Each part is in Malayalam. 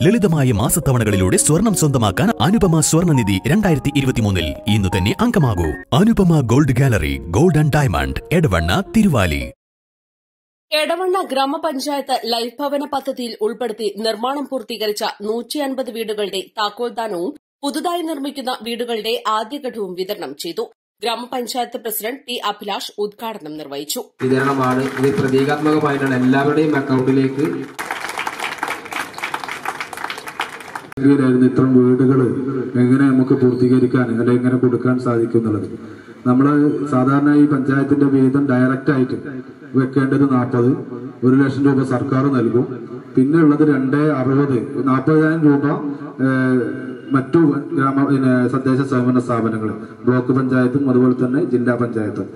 ലളിതമായ മാസത്തവണകളിലൂടെ സ്വർണം സ്വന്തമാക്കാൻ അനുപമ സ്വർണനിധി രണ്ടായിരത്തി ഇരുപത്തിമൂന്നിൽ ഇന്ന് തന്നെ അംഗമാകൂ. Anupama gold gallery gold and diamond Edavanna Thiruvali. Edavanna ഗ്രാമപഞ്ചായത്ത് ലൈഫ് ഭവന പദ്ധതിയിൽ ഉൾപ്പെടുത്തി നിർമ്മാണം പൂർത്തീകരിച്ച നൂറ്റി അൻപത് വീടുകളുടെ താക്കോൽദാനവും പുതുതായി നിർമ്മിക്കുന്ന വീടുകളുടെ ആദ്യഘട്ടവും വിതരണം ചെയ്തു. ഗ്രാമപഞ്ചായത്ത് പ്രസിഡന്റ് പി അഭിലാഷ് ഉദ്ഘാടനം നിർവഹിച്ചു. വിതരണമാണ് ഇത് പ്രതീകാത്മകമായിട്ടാണ് എല്ലാവരുടെയും അക്കൗണ്ടിലേക്ക് ആയിരുന്നു ഇത്തരം വീടുകൾ എങ്ങനെ നമുക്ക് പൂർത്തീകരിക്കാൻ അല്ലെങ്കിൽ എങ്ങനെ കൊടുക്കാൻ സാധിക്കും എന്നുള്ളത് നമ്മൾ സാധാരണ ഈ പഞ്ചായത്തിന്റെ വിഹിതം ഡയറക്റ്റ് ആയിട്ട് വെക്കേണ്ടത് നാൽപ്പത് ഒരു ലക്ഷം രൂപ സർക്കാർ നൽകും. പിന്നെ ഉള്ളത് രണ്ട് അറുപത് നാൽപ്പതിനായിരം രൂപ മറ്റു ഗ്രാമ പിന്നെ തദ്ദേശ സ്വയംഭരണ സ്ഥാപനങ്ങൾ ബ്ലോക്ക് പഞ്ചായത്തും അതുപോലെ തന്നെ ജില്ലാ പഞ്ചായത്തും.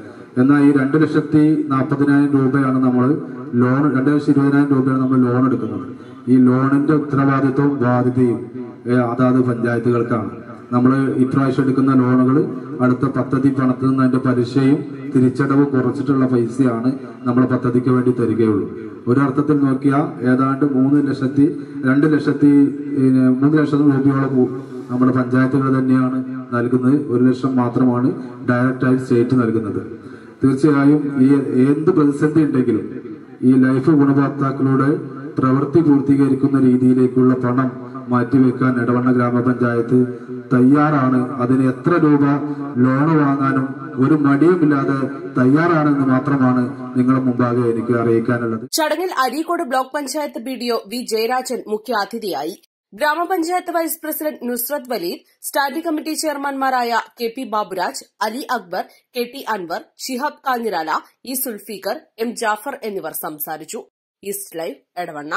എന്നാൽ ഈ രണ്ട് ലക്ഷത്തി നാൽപ്പതിനായിരം രൂപയാണ് നമ്മൾ ലോൺ രണ്ട് ലക്ഷത്തി ഇരുപതിനായിരം രൂപയാണ് നമ്മൾ ലോൺ എടുക്കുന്നത്. ഈ ലോണിന്റെ ഉത്തരവാദിത്വവും ബാധ്യതയും അതാത് പഞ്ചായത്തുകൾക്കാണ്. നമ്മൾ ഇപ്രാവശ്യം എടുക്കുന്ന ലോണുകൾ അടുത്ത പദ്ധതി പണത്തിൽ നിന്ന് അതിന്റെ പലിശയും തിരിച്ചടവ് കുറച്ചിട്ടുള്ള പൈസയാണ് നമ്മൾ പദ്ധതിക്ക് വേണ്ടി തരികയുള്ളൂ. ഒരർത്ഥത്തിൽ നോക്കിയാൽ ഏതാണ്ട് മൂന്ന് ലക്ഷത്തി രണ്ട് ലക്ഷത്തി മൂന്ന് ലക്ഷം രൂപയോളം നമ്മുടെ പഞ്ചായത്തുകൾ തന്നെയാണ് നൽകുന്നത്. ഒരു ലക്ഷം മാത്രമാണ് ഡയറക്റ്റായി സ്റ്റേറ്റ് നൽകുന്നത്. തീർച്ചയായും ഈ എന്ത് പ്രതിസന്ധി ഉണ്ടെങ്കിലും ഈ ലൈഫ് ഗുണഭോക്താക്കളുടെ പ്രവൃത്തി പൂർത്തീകരിക്കുന്ന രീതിയിലേക്കുള്ള പണം മാറ്റിവെക്കാൻ ഇടവണ്ണ ഗ്രാമപഞ്ചായത്ത് തയ്യാറാണ്. അതിന് എത്ര രൂപ ലോണ് വാങ്ങാനും ഒരു മടിയുമില്ലാതെ തയ്യാറാണെന്ന് മാത്രമാണ് നിങ്ങളുടെ മുമ്പാകെ എനിക്ക് അറിയിക്കാനുള്ളത്. ചടങ്ങിൽ Areekode block panchayat B D O V Jayarajan മുഖ്യാതിഥിയായി. ഗ്രാമപഞ്ചായത്ത് vice president Nusrath Waleed standing committee ചെയർമാൻമാരായ K P Baburaj Ali Akbar K T Anwar Shihab Kanhirala E Sulfiqar M Jafar എന്നിവർ സംസാരിച്ചു. East live ఎడవన్న